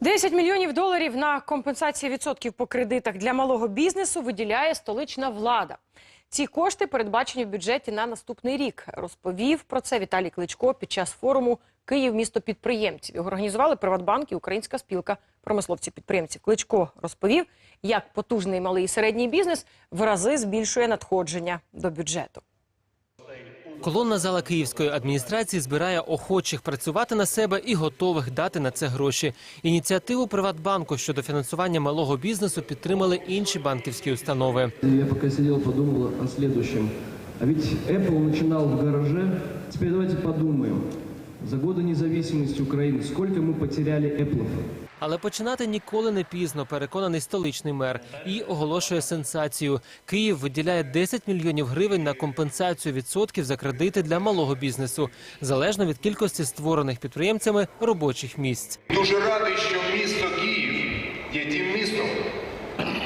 10 мільйонів доларів на компенсації відсотків по кредитах для малого бізнесу виділяє столична влада. Ці кошти передбачені в бюджеті на наступний рік. Розповів про це Віталій Кличко під час форуму Київ місто підприємців. Його організували Приватбанк і Українська спілка промисловців-підприємців. Кличко розповів, як потужний малий і середній бізнес в рази збільшує надходження до бюджету. Колонна зала київської адміністрації збирає охочих працювати на себе і готових дати на це гроші. Ініціативу Приватбанку щодо фінансування малого бізнесу підтримали інші банківські установи. Я пока сидел, подумал о следующем. А ведь Apple начинал в гараже. Теперь давайте подумаем. За годы независимости Украины сколько мы потеряли Apple? Але починати ніколи не пізно, переконаний столичний мер. І оголошує сенсацію. Київ виділяє 10 мільйонів гривень на компенсацію відсотків за кредити для малого бізнесу, залежно від кількості створених підприємцями робочих місць. Дуже радий, що місто Київ є тим містом,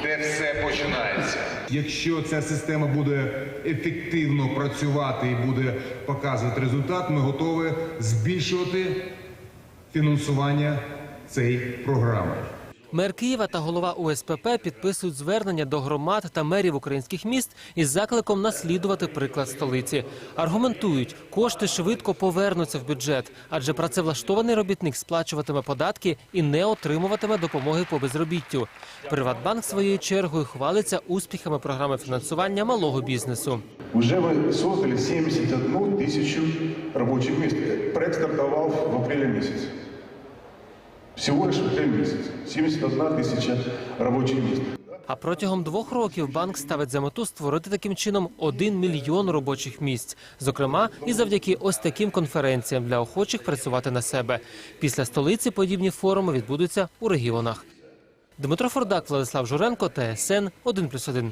де все починається. Якщо ця система буде ефективно працювати і буде показувати результат, ми готові збільшувати фінансування цієї програми. Мер Києва та голова УСПП підписують звернення до громад та мерів українських міст із закликом наслідувати приклад столиці. Аргументують, кошти швидко повернуться в бюджет, адже працевлаштований робітник сплачуватиме податки і не отримуватиме допомоги по безробіттю. Приватбанк своєю чергою хвалиться успіхами програми фінансування малого бізнесу. Уже вы создали 71 тысячу рабочих мест. Проект в апреле месяце. Всего лишь в апреле месяц. 71 тысяча рабочих мест. А протягом двох років банк ставить за мету створити таким чином один мільйон робочих місць, зокрема і завдяки ось таким конференціям для охочих працювати на себе. Після столиці подібні форуми відбудуться у регіонах. Дмитро Фордак, Владислав Журенко, ТСН 1+,1.